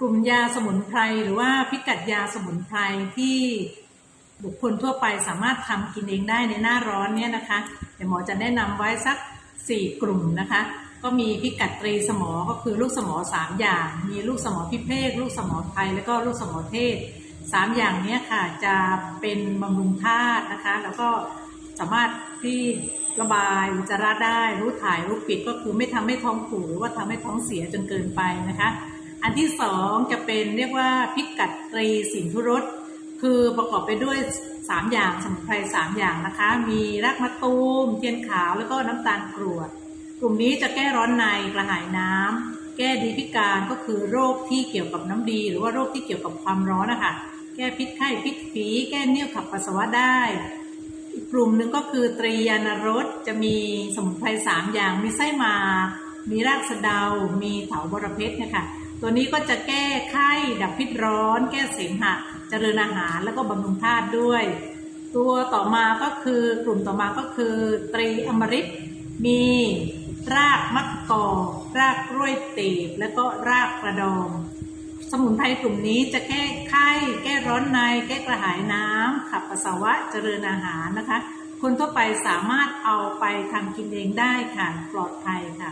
กลุ่มยาสมุนไพรหรือว่าพิกัดยาสมุนไพรที่บุคคลทั่วไปสามารถทำกินเองได้ในหน้าร้อนเนี่ยนะคะเดี๋ยวหมอจะแนะนำไว้สัก 4 กลุ่มนะคะ ก็มีพิกัดตรีสมอก็คือลูกสมอ3อย่าง มีลูกสมอพิเภกลูกสมอไทยแล้วก็ลูกสมอเทศ 3 อย่างนี้ค่ะจะเป็นบำรุงธาตุนะคะ แล้วก็สามารถที่ระบายอุจจาระได้ รู้ถ่ายรู้ปิดก็คือไม่ทำให้ท้องผูกหรือว่าทำให้ท้องเสียจนเกินไปนะคะ อันที่สองจะเป็นเรียกว่าพิกัดตรีสินธุรสคือประกอบไปด้วย3อย่างสมุนไพร3อย่างนะคะ มีรากมะตูมเทียนขาวแล้วก็น้ำตาลกรวด กลุ่มนี้จะแก้ร้อนในกระหายน้ำแก้ดีพิการก็คือโรคที่เกี่ยวกับน้ำดี หรือว่าโรคที่เกี่ยวกับความร้อนนะคะแก้พิษไข้พิษฝีแก้เนิ่วขับปัสสาวะได้กลุ่มหนึ่งก็คือตรียานรสจะมีสมุนไพรสามอย่างมีไส้มา มีรากสะเดา มีเถาบรเพชรเนะคะ ตัวนี้ก็จะแก้ไข้ดับพิษร้อน แก้เสมหะ เจริญอาหารแล้วก็บำรุงธาตุด้วย ตัวต่อมาก็คือกลุ่มต่อมาก็คือ ตรีอมฤตมีรากมะกอกรากกล้วยตีบ แล้วก็รากกระดอง สมุนไพรกลุ่มนี้จะแก้ไข้ แก้ร้อนใน แก้กระหายน้ำขับปัสสาวะเจริญอาหารนะคะ คนทั่วไปสามารถเอาไปทำกินเองได้ค่ะ ปลอดภัยค่ะ